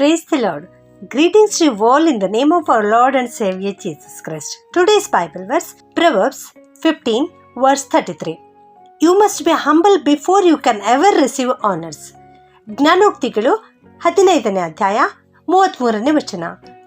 Praise the Lord greetings to all in the name of our Lord and saviour Jesus Christ today's Bible verse Proverbs fifteen verse thirty three you must be humble before you can ever receive honours ಜ್ಞಾನೋಕ್ತಿಗಳು ಹದಿನೈದನೇ ಅಧ್ಯಾಯ ಮೂವತ್ಮೂರನೇ ವಚನ.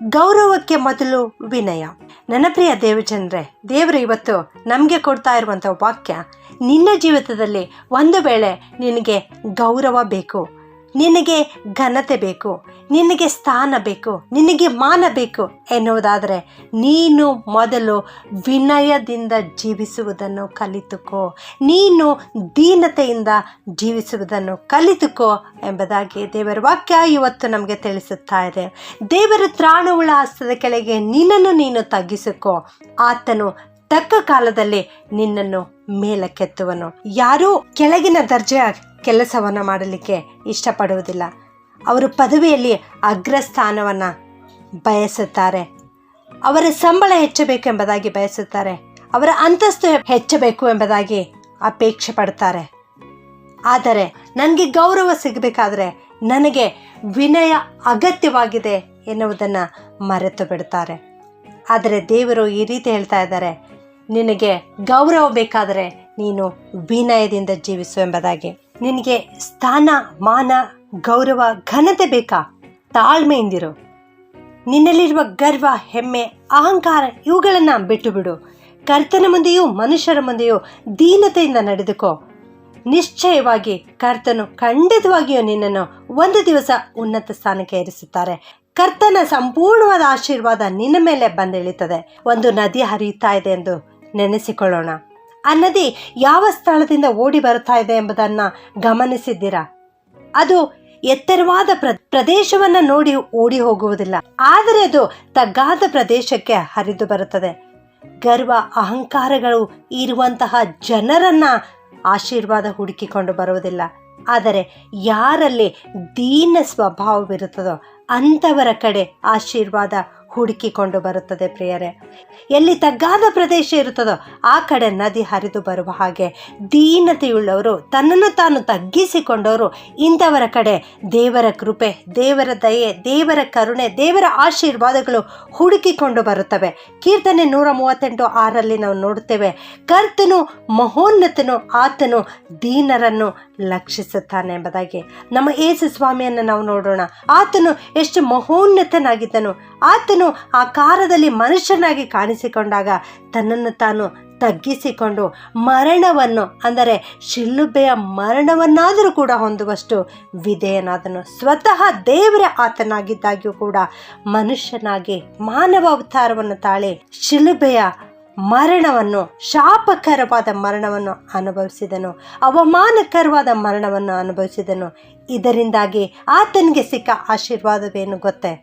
ಗೌರವಕ್ಕೆ ಮೊದಲು ವಿನಯ. ನನ್ನ ಪ್ರಿಯ ದೇವಜನ್ರೆ, ದೇವರು ಇವತ್ತು ನಮಗೆ ಕೊಡ್ತಾ ಇರುವಂಥ ವಾಕ್ಯ, ನಿನ್ನ ಜೀವಿತದಲ್ಲಿ ಒಂದು ವೇಳೆ ನಿನಗೆ ಗೌರವ ಬೇಕು ನಿನಗೆ ಘನತೆ ಬೇಕು, ನಿನಗೆ ಸ್ಥಾನ ಬೇಕು, ನಿನಗೆ ಮಾನ ಬೇಕು ಎನ್ನುವುದಾದರೆ ನೀನು ಮೊದಲು ವಿನಯದಿಂದ ಜೀವಿಸುವುದನ್ನು ಕಲಿತುಕೋ, ನೀನು ದೀನತೆಯಿಂದ ಜೀವಿಸುವುದನ್ನು ಕಲಿತುಕೋ ಎಂಬುದಾಗಿ ದೇವರ ವಾಕ್ಯ ಇವತ್ತು ನಮಗೆ ತಿಳಿಸುತ್ತಾ ಇದೆ. ದೇವರ ತ್ರಾಣುಗಳ ಹಸ್ತದ ಕೆಳಗೆ ನಿನ್ನನ್ನು ನೀನು ತಗ್ಗಿಸಿಕೋ, ಆತನು ತಕ್ಕ ಕಾಲದಲ್ಲಿ ನಿನ್ನನ್ನು ಮೇಲಕ್ಕೆತ್ತುವನು. ಯಾರೂ ಕೆಳಗಿನ ದರ್ಜೆಯ ಕೆಲಸವನ್ನು ಮಾಡಲಿಕ್ಕೆ ಇಷ್ಟಪಡುವುದಿಲ್ಲ. ಅವರು ಪದವಿಯಲ್ಲಿ ಅಗ್ರಸ್ಥಾನವನ್ನು ಬಯಸುತ್ತಾರೆ. ಅವರ ಸಂಬಳ ಹೆಚ್ಚಬೇಕೆಂಬುದಾಗಿ ಬಯಸುತ್ತಾರೆ. ಅವರ ಅಂತಸ್ತು ಹೆಚ್ಚಬೇಕು ಎಂಬುದಾಗಿ ಅಪೇಕ್ಷೆ ಪಡ್ತಾರೆ. ಆದರೆ ನನಗೆ ಗೌರವ ಸಿಗಬೇಕಾದ್ರೆ ನನಗೆ ವಿನಯ ಅಗತ್ಯವಾಗಿದೆ ಎನ್ನುವುದನ್ನು ಮರೆತು ಬಿಡ್ತಾರೆ. ಆದರೆ ದೇವರು ಈ ರೀತಿ ಹೇಳ್ತಾ ಇದ್ದಾರೆ, ನಿನಗೆ ಗೌರವ ಬೇಕಾದರೆ ನೀನು ವಿನಯದಿಂದ ಜೀವಿಸು ಎಂಬುದಾಗಿ. ನಿನಗೆ ಸ್ಥಾನ, ಮಾನ, ಗೌರವ, ಘನತೆ ಬೇಕಾ? ತಾಳ್ಮೆಯಿಂದಿರು. ನಿನ್ನಲ್ಲಿರುವ ಗರ್ವ, ಹೆಮ್ಮೆ, ಅಹಂಕಾರ ಇವುಗಳನ್ನು ಬಿಟ್ಟು ಬಿಡು ಕರ್ತನ ಮುಂದೆಯೂ ಮನುಷ್ಯರ ಮುಂದೆಯೂ ದೀನತೆಯಿಂದ ನಡೆದುಕೋ. ನಿಶ್ಚಯವಾಗಿ ಕರ್ತನು ಖಂಡಿತವಾಗಿಯೂ ನಿನ್ನನ್ನು ಒಂದು ದಿವಸ ಉನ್ನತ ಸ್ಥಾನಕ್ಕೆ ಏರಿಸುತ್ತಾರೆ. ಕರ್ತನ ಸಂಪೂರ್ಣವಾದ ಆಶೀರ್ವಾದ ನಿನ್ನ ಮೇಲೆ ಬಂದಿಳಿತದೆ. ಒಂದು ನದಿ ಹರಿಯುತ್ತಾ ಇದೆ ಎಂದು ನೆನೆಸಿಕೊಳ್ಳೋಣ. ಆ ನದಿ ಯಾವ ಸ್ಥಳದಿಂದ ಓಡಿ ಬರುತ್ತಾ ಇದೆ ಎಂಬುದನ್ನು ಗಮನಿಸಿದ್ದೀರಾ? ಅದು ಎತ್ತರವಾದ ಪ್ರ, ಪ್ರದೇಶವನ್ನು ನೋಡಿ ಓಡಿ ಹೋಗುವುದಿಲ್ಲ. ಆದರೆ ಅದು ತಗ್ಗಾದ ಪ್ರದೇಶಕ್ಕೆ ಹರಿದು ಬರುತ್ತದೆ. ಗರ್ವ, ಅಹಂಕಾರಗಳು ಇರುವಂತಹ ಜನರನ್ನ ಆಶೀರ್ವಾದ ಹುಡುಕಿಕೊಂಡು ಬರುವುದಿಲ್ಲ. ಆದರೆ ಯಾರಲ್ಲಿ ದೀನ ಸ್ವಭಾವವಿರುತ್ತದೋ ಅಂಥವರ ಕಡೆ ಆಶೀರ್ವಾದ ಹುಡುಕಿಕೊಂಡು ಬರುತ್ತದೆ ಪ್ರಿಯರೇ. ಎಲ್ಲಿ ತಗ್ಗಾದ ಪ್ರದೇಶ ಇರುತ್ತದೋ ಆ ಕಡೆ ನದಿ ಹರಿದು ಬರುವ ಹಾಗೆ ದೀನತೆಯುಳ್ಳವರು ತನ್ನನ್ನು ತಾನು ತಗ್ಗಿಸಿಕೊಂಡವರು ಇಂಥವರ ಕಡೆ ದೇವರ ಕೃಪೆ, ದೇವರ ದಯೆ, ದೇವರ ಕರುಣೆ, ದೇವರ ಆಶೀರ್ವಾದಗಳು ಹುಡುಕಿಕೊಂಡು ಬರುತ್ತವೆ. ಕೀರ್ತನೆ ನೂರ ಮೂವತ್ತೆಂಟು ಆರಲ್ಲಿ ನಾವು ನೋಡುತ್ತೇವೆ, ಕರ್ತನು ಮಹೋನ್ನತನು, ಆತನು ದೀನರನ್ನು ಲಕ್ಷಿಸುತ್ತಾನೆ ಎಂಬುದಾಗಿ. ನಮ್ಮ ಏಸು ಸ್ವಾಮಿಯನ್ನು ನಾವು ನೋಡೋಣ. ಆತನು ಎಷ್ಟು ಮಹೋನ್ನತನಾಗಿದ್ದನು. ಆತನು ಆ ಕಾರದಲ್ಲಿ ಮನುಷ್ಯನಾಗಿ ಕಾಣಿಸಿಕೊಂಡಾಗ ತನ್ನನ್ನು ತಾನು ತಗ್ಗಿಸಿಕೊಂಡು ಮರಣವನ್ನು, ಅಂದರೆ ಶಿಲ್ಲುಬೆಯ ಮರಣವನ್ನಾದರೂ ಕೂಡ ಹೊಂದುವಷ್ಟು ವಿಧೇಯನಾದನು. ಸ್ವತಃ ದೇವರ ಆತನಾಗಿದ್ದಾಗಿಯೂ ಕೂಡ ಮನುಷ್ಯನಾಗಿ ಮಾನವ ಅವತಾರವನ್ನು ತಾಳಿ ಶಿಲುಬೆಯ ಮರಣವನ್ನು, ಶಾಪಕರವಾದ ಮರಣವನ್ನು ಅನುಭವಿಸಿದನು, ಅವಮಾನಕರವಾದ ಮರಣವನ್ನು ಅನುಭವಿಸಿದನು. ಇದರಿಂದಾಗಿ ಆತನಿಗೆ ಸಿಕ್ಕ ಆಶೀರ್ವಾದವೇನು ಗೊತ್ತೇ?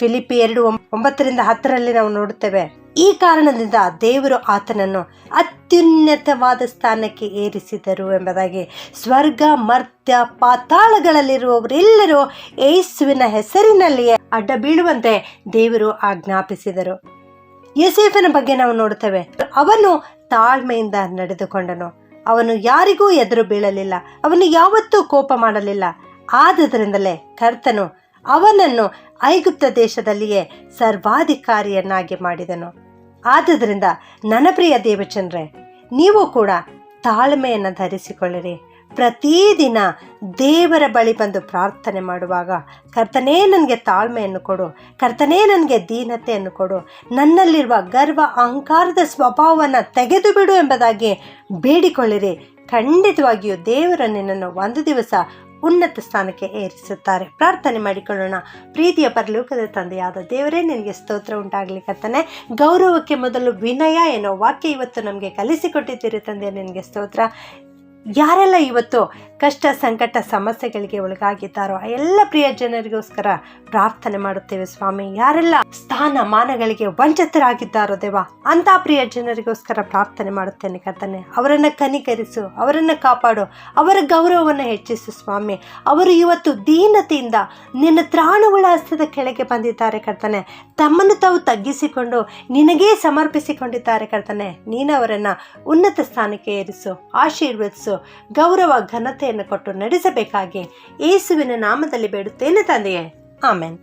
ಫಿಲಿಪಿ ಎರಡು ಒಂಬತ್ತರಿಂದ ಹತ್ತರಲ್ಲಿ ನಾವು ನೋಡುತ್ತೇವೆ. ಈ ಕಾರಣದಿಂದ ದೇವರು ಆತನನ್ನು ಅತ್ಯುನ್ನತವಾದ ಸ್ಥಾನಕ್ಕೆ ಏರಿಸಿದರು ಎಂಬುದಾಗಿ ಸ್ವರ್ಗ, ಮರ್ತ್ಯ, ಪಾತಾಳಗಳಲ್ಲಿರುವವರೆಲ್ಲರೂ ಏಸುವಿನ ಹೆಸರಿನಲ್ಲಿಯೇ ಅಡ್ಡ ಬೀಳುವಂತೆ ದೇವರು ಆಜ್ಞಾಪಿಸಿದರು. ಯೋಸೇಫನ ಬಗ್ಗೆ ನಾವು ನೋಡುತ್ತೇವೆ. ಅವನು ತಾಳ್ಮೆಯಿಂದ ನಡೆದುಕೊಂಡನು. ಅವನು ಯಾರಿಗೂ ಎದುರು ಬೀಳಲಿಲ್ಲ. ಅವನು ಯಾವತ್ತೂ ಕೋಪ ಮಾಡಲಿಲ್ಲ. ಆದುದರಿಂದಲೇ ಕರ್ತನು ಅವನನ್ನು ಐಗುಪ್ತ ದೇಶದಲ್ಲಿಯೇ ಸರ್ವಾಧಿಕಾರಿಯನ್ನಾಗಿ ಮಾಡಿದನು. ಆದ್ದರಿಂದ ನನ್ನ ಪ್ರಿಯ ದೇವಚಂದ್ರೆ, ನೀವು ಕೂಡ ತಾಳ್ಮೆಯನ್ನು ಧರಿಸಿಕೊಳ್ಳಿರಿ. ಪ್ರತಿದಿನ ದೇವರ ಬಳಿ ಬಂದು ಪ್ರಾರ್ಥನೆ ಮಾಡುವಾಗ ಕರ್ತನೇ ನನಗೆ ತಾಳ್ಮೆಯನ್ನು ಕೊಡು, ಕರ್ತನೇ ನನಗೆ ದೀನತೆಯನ್ನು ಕೊಡು, ನನ್ನಲ್ಲಿರುವ ಗರ್ವ ಅಹಂಕಾರದ ಸ್ವಭಾವವನ್ನು ತೆಗೆದು ಬಿಡು ಎಂಬುದಾಗಿ ಬೇಡಿಕೊಳ್ಳಿರಿ. ಖಂಡಿತವಾಗಿಯೂ ದೇವರ ನಿನ್ನನ್ನು ಒಂದು ದಿವಸ ಉನ್ನತ ಸ್ಥಾನಕ್ಕೆ ಏರಿಸುತ್ತಾರೆ. ಪ್ರಾರ್ಥನೆ ಮಾಡಿಕೊಳ್ಳೋಣ. ಪ್ರೀತಿಯ ಪರಲೋಕದ ತಂದೆಯಾದ ದೇವರೇ, ನಿನಗೆ ಸ್ತೋತ್ರ ಉಂಟಾಗಲಿ ಕರ್ತನೆ. ಗೌರವಕ್ಕೆ ಮೊದಲು ವಿನಯ ಏನೋ ವಾಕ್ಯ ಇವತ್ತು ನಮಗೆ ಕಲಿಸಿಕೊಟ್ಟಿದ್ದೀರಿ ತಂದೆ ನಿನಗೆ ಸ್ತೋತ್ರ. ಯಾರೆಲ್ಲ ಇವತ್ತು ಕಷ್ಟ ಸಂಕಟ ಸಮಸ್ಯೆಗಳಿಗೆ ಒಳಗಾಗಿದ್ದಾರೋ ಆ ಎಲ್ಲ ಪ್ರಿಯ ಜನರಿಗೋಸ್ಕರ ಪ್ರಾರ್ಥನೆ ಮಾಡುತ್ತೇವೆ ಸ್ವಾಮಿ. ಯಾರೆಲ್ಲ ಸ್ಥಾನ ಮಾನಗಳಿಗೆ ವಂಚಿತರಾಗಿದ್ದಾರೋ ದೇವ ಅಂತ ಪ್ರಿಯ ಜನರಿಗೋಸ್ಕರ ಪ್ರಾರ್ಥನೆ ಮಾಡುತ್ತೇನೆ ಕರ್ತನೆ. ಅವರನ್ನು ಕನಿಕರಿಸು, ಅವರನ್ನು ಕಾಪಾಡು, ಅವರ ಗೌರವವನ್ನು ಹೆಚ್ಚಿಸು ಸ್ವಾಮಿ. ಅವರು ಇವತ್ತು ದೀನತೆಯಿಂದ ನಿನ್ನ ತ್ರಾಣುಗಳ ಹಸ್ತದ ಕೆಳಗೆ ಬಂದಿದ್ದಾರೆ ಕರ್ತನೆ. ತಮ್ಮನ್ನು ತಾವು ತಗ್ಗಿಸಿಕೊಂಡು ನಿನಗೇ ಸಮರ್ಪಿಸಿಕೊಂಡಿದ್ದಾರೆ ಕರ್ತನೆ. ನೀನವರನ್ನ ಉನ್ನತ ಸ್ಥಾನಕ್ಕೆ ಏರಿಸು, ಆಶೀರ್ವದಿಸು, ಗೌರವ ಕೊಟ್ಟು ನಡೆಸಬೇಕಾಗಿ ಯೇಸುವಿನ ನಾಮದಲ್ಲಿ ಬೇಡುತ್ತೇನೆ ತಂದೆಯೇ. ಆಮೇನ್.